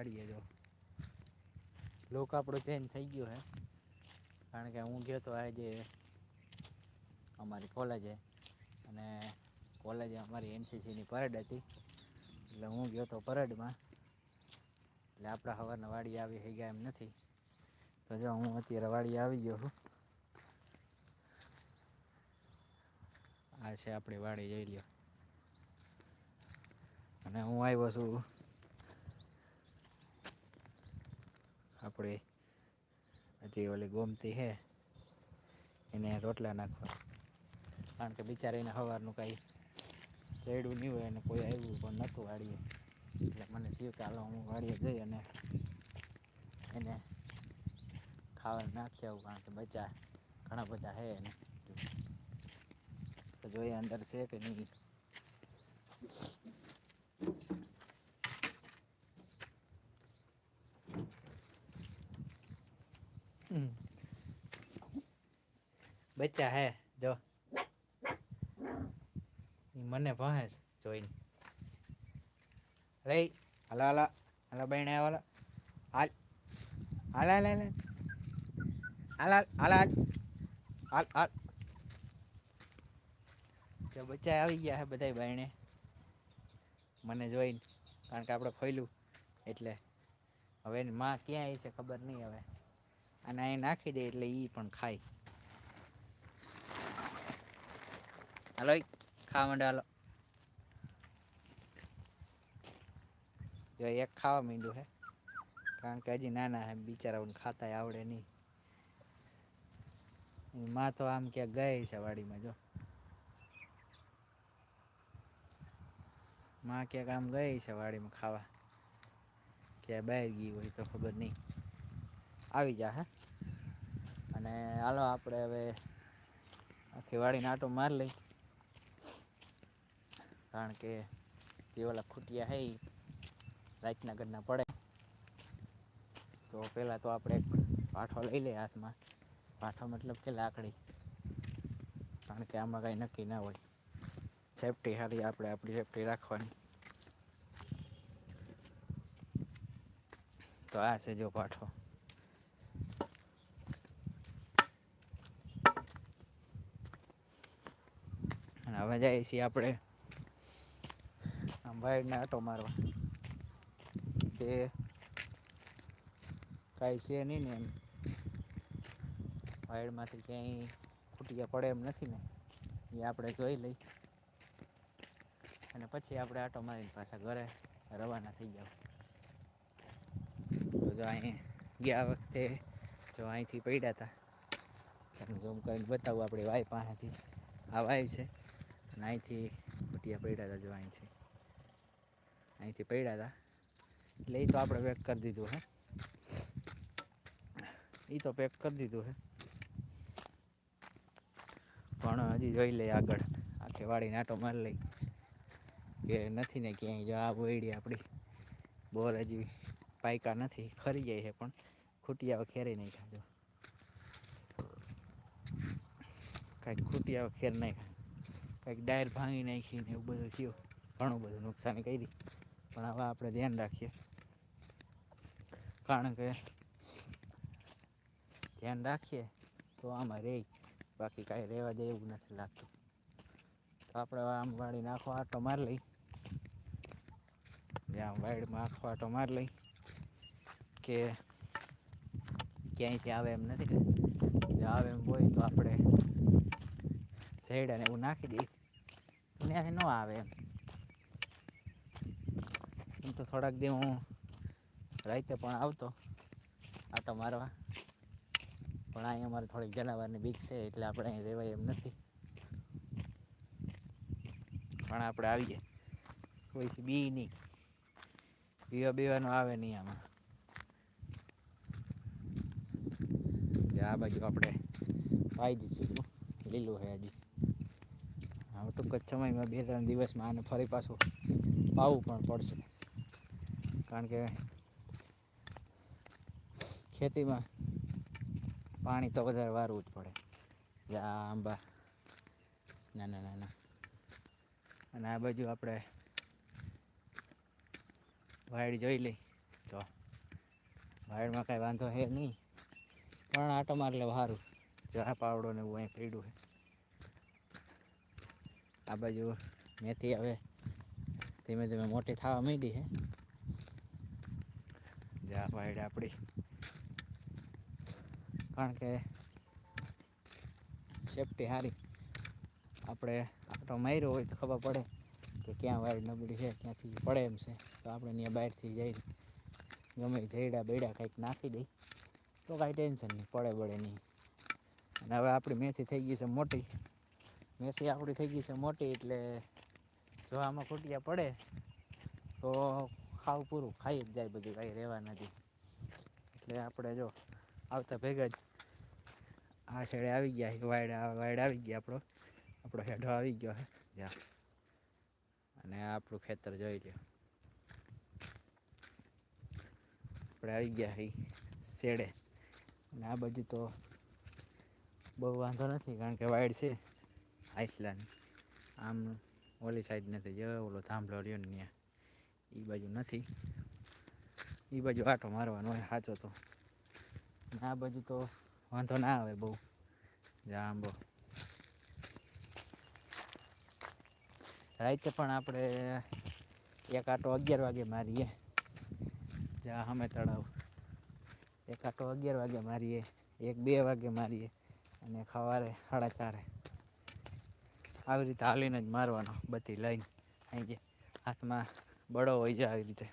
વાડીએ જો. લોક આપણો ચેન્જ થઈ ગયો હે. કારણ કે હું ગયો તો આજે અમારી કોલેજે અને કોલેજે અમારી એનસીસીની પરેડ હતી. એટલે હું ગયો તો પરેડમાં. એટલે આપણા સવારના વાડી આવી થઈ ગયા એમ નથી. તો જો હું અત્યારે વાડી આવી ગયો છું. આ છે આપણી વાડી, જઈ લ્યો. અને હું આવ્યો છું આપણી હજી ઓલી ગોમતી છે, એને રોટલા નાખવા. કારણ કે બિચારીને સવારનું કાંઈ ચડ્યું નહીં હોય અને કોઈ આવ્યું પણ નહોતું વાળીએ એટલે મને થયું કે હાલો હું વાળીએ જઈ અને એને ખાવાનું નાખી આવું, કારણ કે બચ્ચા ઘણા બધા છે એને. તો જોઈએ અંદર છે કે નહીં હમ. બચ્ચા હે, જો. મને ભહે જોઈને. રે હાલો હાલો હાલો બહેણે, હાલો. હાલ. હાલ હાલ હાલ હાલ. હાલ હાલ હાલ જો બચ્ચા આવી ગયા છે બધાય બહેણે. મને જોઈને, કારણ કે આપણે ખોલ્યું એટલે હવે માં ક્યાં આવી છે ખબર નહીં હવે. અને અહીં નાખી દે એટલે એ પણ ખાય. હાલો ખાવા માંડે, હાલો. જો એક ખાવા માંડ્યું હે, કારણ કે હજી નાના હે, બિચારાઓને ખાતાય આવડે નહીં. માં તો આમ ક્યાંક ગઈ છે વાડીમાં, જો. માં ક્યાંક આમ ગઈ છે વાડીમાં ખાવા. ક્યાં બહાર ગઈ હોય તો ખબર નહીં. આવી જા હે. અને હાલો, આપણે હવે આખી વાડીને આટો મારી લઈ. કારણ કે જે ઓલા ખૂટિયા હે રાતના ઘરના પડે. તો પહેલાં તો આપણે એક પાઠો લઈ લઈએ હાથમાં. પાઠો મતલબ કે લાકડી. કારણ કે આમાં કાંઈ નક્કી ના હોય. સેફટી સારી આપણે આપણી સેફટી રાખવાની. તો આ છે જો પાઠો. અને હવે જઈએ છીએ આપણે વાઈડને આટો મારવા. તે કાંઈ છે નહીં ને એમ. વાયરમાંથી ક્યાંય ખૂટિયા પડે એમ નથી ને. એ આપણે જોઈ લઈ અને પછી આપણે આટો મારીને પાછા ઘરે રવાના થઈ જાવ તો જો અહીં ગયા વખતે જો અહીંથી પડ્યા હતા તમને ઝૂમ કરીને બતાવું આપણી વાય પાસેથી. આ વાય છે. અને અહીંથી ખૂટિયા પડ્યા હતા જો અહીંથી. અહીંથી પડ્યા હતા એટલે એ તો આપણે પેક કરી દીધું હે. એ તો પેક કરી દીધું હે. પણ હજી જોઈ લઈએ આગળ. આખી વાળીને આટો મારી લઈ. કે નથી ને ક્યાંય જો આ બોયડી આપણી બોર હજી પાયકા નથી, ખરી જાય છે પણ ખૂટિયાઓ ખેરી નહીં ખાજો કાંઈક ખૂટિયાઓ ખેર નહીં કાંઈક ડાયર ભાંગી નાખીને એવું બધું થયું. ઘણું બધું નુકસાન કરી પણ હવે આપણે ધ્યાન રાખીએ. કારણ કે ધ્યાન રાખીએ તો આમાં રહે. બાકી કાંઈ રહેવા દે એવું નથી લાગતું. તો આપણે આમ વાળી નાખો આટો મારી લઈ. જ્યાં વાઈડમાં આખો આટો મારી લઈ. કે ક્યાંયથી આવે એમ નથી જો આવે એમ હોય તો આપણે જઈડાને એવું નાખી દઈએ. ત્યાં ન આવે એમ. એમ તો થોડાક દી હું રાતે પણ આવતો, આટો મારવા. પણ અહીં અમારે થોડીક જનાવરની બીક છે, એટલે આપણે અહીં રહેવાય એમ નથી. પણ આપણે આવીએ. કોઈથી બી નહીં. પીવા બીવાનું આવે નહીં આમાં. આ બાજુ આપણે પાઈ દીધું લીલું છે હજી. હવે ટૂંક જ સમયમાં બે ત્રણ દિવસમાં આને ફરી પાછું પાવું પણ પડશે. કારણ કે ખેતીમાં પાણી તો વધારે વારવું જ પડે. આ આંબા. નાના નાના અને આ બાજુ આપણે વાયડ જોઈ લઈ. તો વાયડમાં કાંઈ વાંધો હે નહીં. પણ આટો માર વારું. જો, આ પાવડો ને એવું અહીં પડ્યું છે આ બાજુ મેથી હવે ધીમે ધીમે મોટી થવા માંડી છે જા વાયડ આપણી કારણ કે સેફટી સારી આપણે આટો માર્યો હોય તો ખબર પડે કે ક્યાં વાયર નબળી છે, ક્યાંથી પડે એમ છે. તો આપણે ત્યાં બહારથી જઈ ગમે જઈડા બેડા કંઈક નાખી દઈ. તો કાંઈ ટેન્શન નહીં, પડે બળે નહીં. અને હવે આપણી મેથી થઈ ગઈ છે મોટી. મેથી આપણી થઈ ગઈ છે મોટી એટલે જો આમાં ખૂટિયા પડે તો ખાવ પૂરું, ખાઈ જ જાય બધું, કાંઈ રહેવા નથી. એટલે આપણે જો, આવતા ભેગા જ આ છેડે આવી ગયા વાયડ વાયડ આવી ગયા આપણો. આપણો હેઠો આવી ગયો હે જા. અને આપણું ખેતર જોઈ લ્યો. આપણે આવી ગયા હી શેડે અને આ બાજુ તો બહુ વાંધો નથી, કારણ કે વાયડ છે. આઈસલાન્ડ આમ ઓલી સાઈડ નથી, જો ઓલો થાંભલો રહ્યો ને ત્યાં. એ બાજુ નથી. એ બાજુ આટો મારવાનો હોય, સાચો તો. આ બાજુ તો વાંધો ના આવે બહુ. જાંબો રાતે પણ આપણે એક આટો અગિયાર વાગે મારીએ. જ્યાં સામે તળાવ. એક આટો અગિયાર વાગે મારીએ, એક બે વાગે મારીએ, અને સવારે સાડા ચારે. આવી રીતે હાલીને જ મારવાનો બધી લઈને. અહીં હાથમાં બળો હોય જાય આવી રીતે.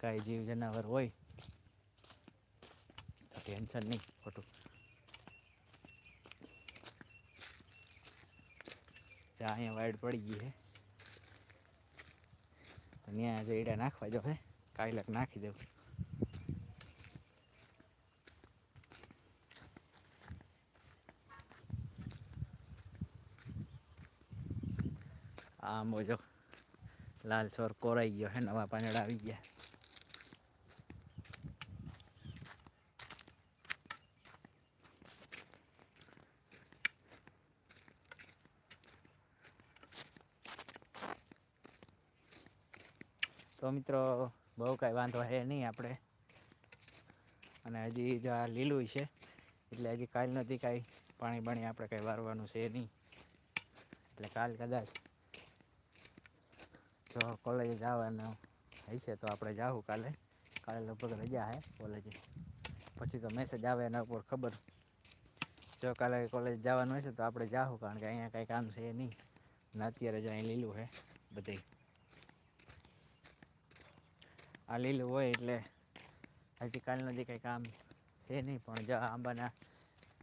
કાંઈ જીવ જનાવર હોય. તો ટેન્શન નહીં ખોટું. ત્યાં અહીંયા વાઈડ પડી ગઈ છે ત્યાં જઈડા નાખવા જો હે. કાયલક નાખી દેવું. આ મોજો લાલ સોર કોરાઈ ગયો હે, નવા પાંદડા આવી ગયા. તો મિત્રો, બહુ કાંઈ વાંધો હે નહીં આપણે. અને હજી જો આ લીલું છે, એટલે હજી કાલ નથી કાંઈ પાણી બાણી આપણે કાંઈ વારવાનું છે નહીં. એટલે કાલ કદાચ જો કોલેજે જવાનું હશે તો આપણે જાવું કાલે. કાલે લગભગ રજા હે કોલેજે પછી તો મેસેજ આવે એના ઉપર ખબર. જો કાલે કોલેજ જવાનું હશે તો આપણે જાવું કારણ કે અહીંયા કાંઈ કામ છે નહીં. ને અત્યારે જો અહીં લીલું છે બધે. આ લીલું હોય એટલે હજી કાલ નથી કંઈ કામ છે નહીં, પણ જો આંબાના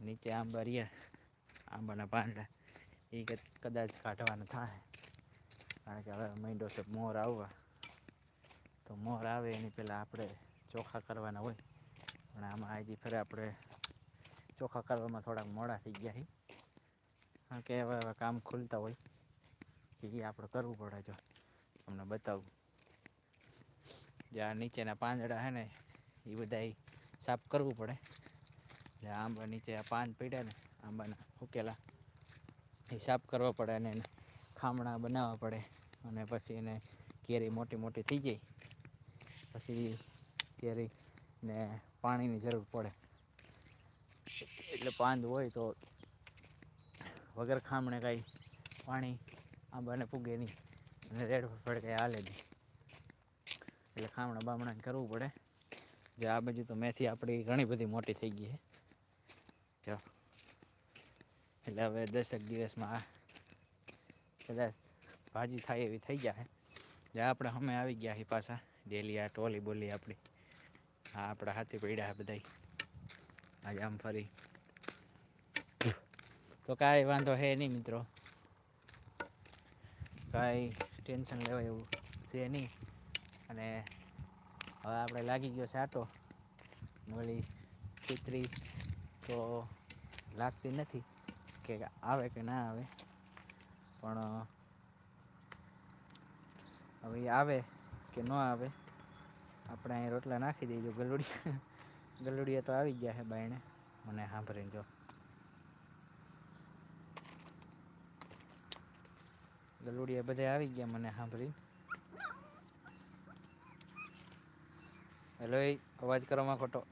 નીચે આંબા રહ્યા, આંબાના પાંદડા એ કદાચ કાઢવાના થાય. કારણ કે હવે મહિનો છે, મોર આવવા. તો મોર આવે એની પહેલાં આપણે ચોખા કરવાના હોય. પણ આમાં હજી ફરે આપણે ચોખા કરવામાં થોડાક મોડા થઈ ગયા છે કારણ કે હવે હવે કામ ખુલતા હોય. કે એ આપણે કરવું પડે જો. તમને બતાવું. જ્યાં નીચેના પાંદડા છે ને એ બધા સાફ કરવું પડે. એટલે આંબા નીચે આ પાન પીડ્યા ને, આંબાના ઉકેલા એ સાફ કરવા પડે અને ખામણા બનાવવા પડે. અને પછી એને કેરી મોટી મોટી થઈ જાય પછી કેરીને પાણીની જરૂર પડે. એટલે પાંદ હોય તો વગર ખામણે કાંઈ પાણી આંબાને પૂગે નહીં. અને રેડ ફળ કાંઈ હાલે નહીં. એટલે ખામણા બામણા કરવું પડે. જે આ બાજુ તો મેથી આપણી ઘણી બધી મોટી થઈ ગઈ છે. જો. એટલે હવે દસેક દિવસમાં કદાચ ભાજી થાય એવી થઈ ગયા જે આપણે અમે આવી ગયા છીએ પાછા. ડેલી આ ટોલી બોલી આપણી હા આપણા હાથે પડ્યા બધા આજે આમ ફરી. તો કાંઈ વાંધો હે નહીં મિત્રો. કાંઈ ટેન્શન લેવાય એવું છે નહીં. અને હવે આપણે લાગી ગયો સાટો. વળી ચિત્રી તો લાગતી નથી કે આવે કે ના આવે. પણ હવે આવે કે ન આવે, આપણે અહીં રોટલા નાખી દઈજો ગલુડિયા. ગલુડિયા તો આવી ગયા છે બાયણે. મને સાંભળીને જો. ગલુડિયા બધા આવી ગયા મને સાંભળીને. હેલો અવાજ કરવામાં ખોટો.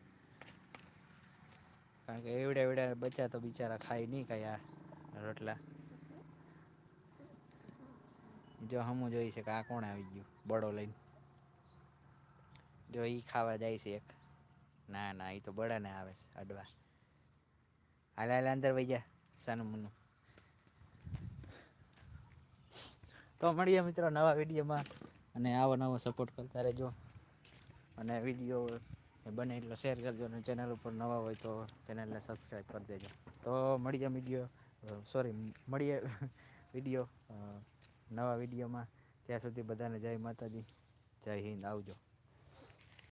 કારણ કે એવડે એવડે બચ્ચા તો બિચારા ખાય નહીં કાંઈ આ રોટલા. જો હમું જોઈ છે કે આ કોણ આવી ગયું? બળો લઈને. જો એ ખાવા જાય છે એક. ના ના એ તો બળાને આવે છે, અડવા. હાલ હાલ, અંદર વહી જા સનમુનું તો મળીએ મિત્રો નવા વિડીયોમાં. અને આવો નવો સપોર્ટ કરતા રહેજો. અને વીડિયો બને એટલો શેર કરજો અને ચેનલ ઉપર નવા હોય તો ચેનલને સબસ્ક્રાઈબ કરી દેજો. તો મળીએ વીડિયો સોરી મળીએ વીડિયો નવા વિડીયોમાં. ત્યાં સુધી બધાને જય માતાજી. જય હિન્દ. આવજો.